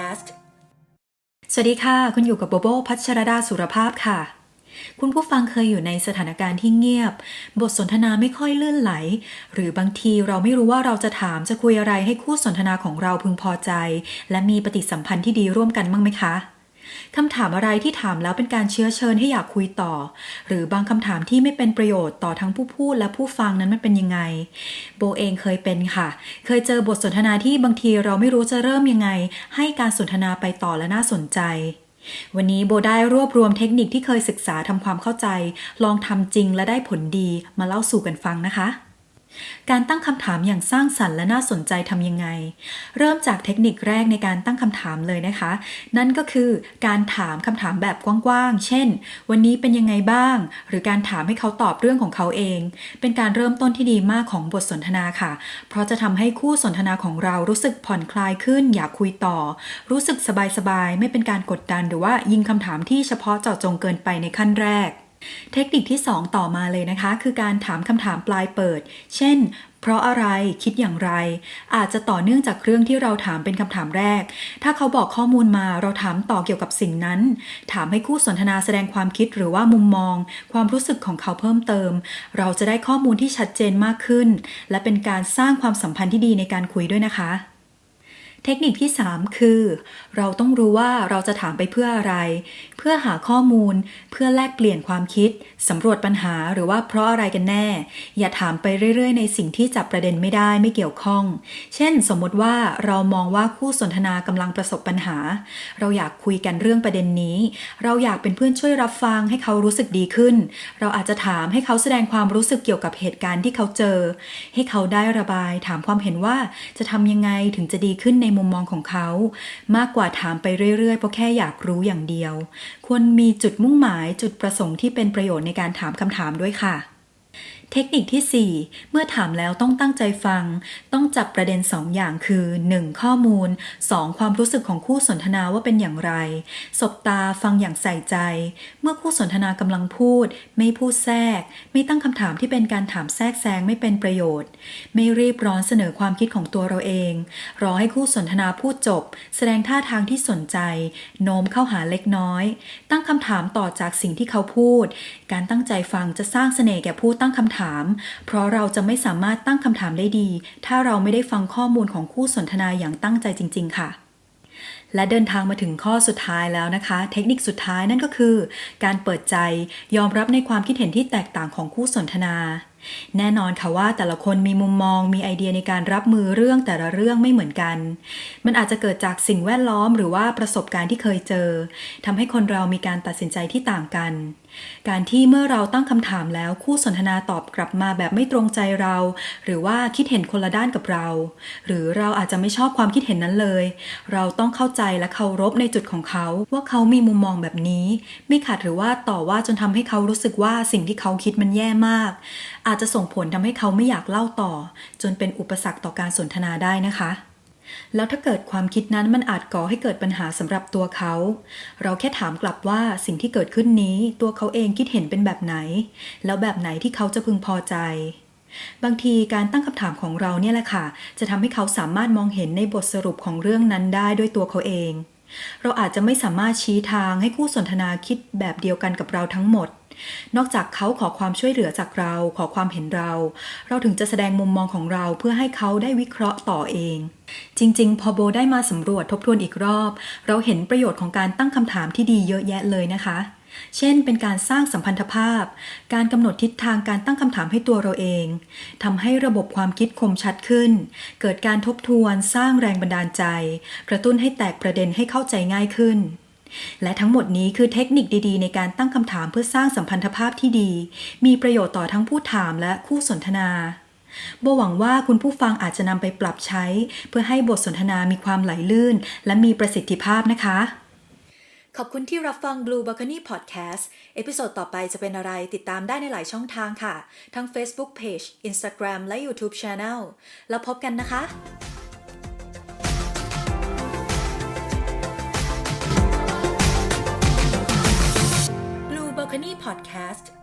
Podcast สวัสดีค่ะ คุณอยู่กับโบโบพัชรดาสุรภาพค่ะ คุณผู้ฟังเคยอยู่ในสถานการณ์ที่เงียบ บทสนทนาไม่ค่อยลื่นไหล หรือบางทีเราไม่รู้ว่าเราจะถามจะคุยอะไรให้คู่สนทนาของเราพึงพอใจ และมีปฏิสัมพันธ์ที่ดีร่วมกันบ้างไหมคะ คำถามอะไรที่ถามแล้วเป็นการเชื้อเชิญให้อยากคุยต่อ หรือบางคำถามที่ไม่เป็นประโยชน์ต่อทั้งผู้พูดและผู้ฟังนั้นมันเป็นยังไง โบเองเคยเป็นค่ะ เคยเจอบทสนทนาที่บางทีเราไม่รู้จะเริ่มยังไง ให้การสนทนาไปต่อและน่าสนใจวันนี้โบได้รวบรวมเทคนิคที่เคยศึกษาทำความเข้าใจ ลองทำจริงและได้ผลดีมาเล่าสู่กันฟังนะคะ การตั้งคำถามอย่างสร้างสรรค์และน่าสนใจทำยังไง เริ่มจากเทคนิคแรกในการตั้งคำถามเลยนะคะ นั่นก็คือการถามคำถามแบบกว้างๆ เช่น วันนี้เป็นยังไงบ้าง หรือการถามให้เขาตอบเรื่องของเขาเอง เป็นการเริ่มต้นที่ดีมากของบทสนทนาค่ะ เพราะจะทำให้คู่สนทนาของเรารู้สึกผ่อนคลายขึ้น อยากคุยต่อ รู้สึกสบายๆ ไม่เป็นการกดดันหรือว่ายิงคำถามที่เฉพาะเจาะจงเกินไปในขั้นแรก เทคนิคที่ 2 ต่อมาเลยนะคะ คือการถามคำถามปลายเปิด เช่น เพราะอะไรคิดอย่างไร อาจจะต่อเนื่องจากเรื่องที่เราถามเป็นคำถามแรก ถ้าเขาบอกข้อมูลมาเราถามต่อเกี่ยวกับสิ่งนั้น ถามให้คู่สนทนาแสดงความคิดหรือว่ามุมมอง ความรู้สึกของเขาเพิ่มเติม เราจะได้ข้อมูลที่ชัดเจนมากขึ้น และเป็นการสร้างความสัมพันธ์ที่ดีในการคุยด้วยนะคะ เทคนิคที่ 3 คือ เราต้องรู้ว่าเราจะถามไปเพื่ออะไร เพื่อหาข้อมูล เพื่อแลกเปลี่ยนความคิดสำรวจปัญหาหรือว่าเพราะอะไรกันแน่ อย่าถามไปเรื่อย ๆ ในสิ่งที่จับประเด็นไม่ได้ไม่เกี่ยวข้อง เช่น สมมติว่าเรามองว่าคู่สนทนากำลังประสบปัญหา เราอยากคุยกันเรื่องประเด็นนี้ เราอยากเป็นเพื่อนช่วยรับฟังให้เขารู้สึกดีขึ้น เราอาจจะถามให้เขาแสดงความรู้สึกเกี่ยวกับเหตุการณ์ที่เขาเจอ ให้เขาได้ระบาย ถามความเห็นว่าจะทำยังไงถึงจะดีขึ้นในมุมมองของเขา มากกว่าถามไปเรื่อยๆเพราะแค่อยากรู้อย่างเดียว ควรมีจุดมุ่งหมายจุดประสงค์ที่เป็นประโยชน์ในการถามคำถามด้วยค่ะ เทคนิคที่ 4 เมื่อถามแล้วต้องตั้งใจฟัง ต้องจับประเด็น 2 อย่างคือ 1. ข้อมูล 2. ความรู้สึกของคู่สนทนาว่าเป็นอย่างไร สบตาฟังอย่างใส่ใจ เมื่อคู่สนทนากำลังพูด ไม่พูดแทรก ไม่ตั้งคำถามที่เป็นการถามแทรกแซงไม่เป็นประโยชน์ ไม่รีบร้อนเสนอความคิดของตัวเราเอง รอให้คู่สนทนาพูดจบ แสดงท่าทางที่สนใจ โน้มเข้าหาเล็กน้อย ตั้งคำถามต่อจากสิ่งที่เขาพูด การตั้งใจฟังจะสร้างเสน่ห์แก่ผู้ตั้งคำถามเพราะเราจะไม่สามารถตั้งคำถามได้ดี ถ้าเราไม่ได้ฟังข้อมูลของคู่สนทนาอย่างตั้งใจจริง ๆ ค่ะ และเดินทางมาถึงข้อสุดท้ายแล้วนะคะ เทคนิคสุดท้ายนั่นก็คือ การเปิดใจยอมรับในความคิดเห็นที่แตกต่างของคู่สนทนา แน่นอนค่ะว่าแต่ละคนมีมุมมองมีไอเดียในการรับมือเรื่องแต่ละเรื่องไม่เหมือนกัน มันอาจจะเกิดจากสิ่งแวดล้อมหรือว่าประสบการณ์ที่เคยเจอทำให้คนเรามีการตัดสินใจที่ต่างกัน การที่เมื่อเราตั้งคำถามแล้วคู่สนทนาตอบกลับมาแบบไม่ตรงใจเรา หรือว่าคิดเห็นคนละด้านกับเรา หรือเราอาจจะไม่ชอบความคิดเห็นนั้นเลย เราต้องเข้าใจและเคารพในจุดของเขา ว่าเขามีมุมมองแบบนี้ ไม่ขัดหรือว่าต่อว่าจนทำให้เขารู้สึกว่าสิ่งที่เขาคิดมันแย่มากอาจจะส่งผลทำให้เขาไม่อยากเล่าต่อ จนเป็นอุปสรรคต่อการสนทนาได้นะคะ แล้วถ้าเกิดความคิดนั้นมันอาจก่อให้เกิดปัญหาสำหรับตัวเขา เราแค่ถามกลับว่าสิ่งที่เกิดขึ้นนี้ ตัวเขาเองคิดเห็นเป็นแบบไหน แล้วแบบไหนที่เขาจะพึงพอใจบางทีการตั้งคำถามของเราเนี่ยแหละค่ะ จะทำให้เขาสามารถมองเห็นในบทสรุปของเรื่องนั้นได้ด้วยตัวเขาเอง เราอาจจะไม่สามารถชี้ทางให้คู่สนทนาคิดแบบเดียวกันกับเราทั้งหมด นอกจากเขาขอความช่วยเหลือจากเรา ขอความเห็นเรา เราถึงจะแสดงมุมมองของเราเพื่อให้เขาได้วิเคราะห์ต่อเอง จริง ๆ พอโบได้มาสำรวจทบทวนอีกรอบ เราเห็นประโยชน์ของการตั้งคำถามที่ดีเยอะแยะเลยนะคะเช่น เป็นการสร้างสัมพันธภาพ การกำหนดทิศทางการตั้งคำถามให้ตัวเราเอง ทำให้ระบบความคิดคมชัดขึ้น เกิดการทบทวน สร้างแรงบันดาลใจ กระตุ้นให้แตกประเด็นให้เข้าใจง่ายขึ้น และทั้งหมดนี้คือเทคนิคดีๆ ในการตั้งคำถามเพื่อสร้างสัมพันธภาพที่ดี มีประโยชน์ต่อทั้งผู้ถามและคู่สนทนาโบหวังว่าคุณผู้ฟังอาจจะนำไปปรับใช้ เพื่อให้บทสนทนามีความไหลลื่น และมีประสิทธิภาพนะคะ ขอบคุณที่รับฟัง Blue Balcony Podcast เอพิโซดต่อไปจะเป็นอะไรติดตามได้ในหลายช่องทางค่ะ ทั้ง Facebook Page Instagram และ YouTube Channel แล้วพบกันนะคะ Podcast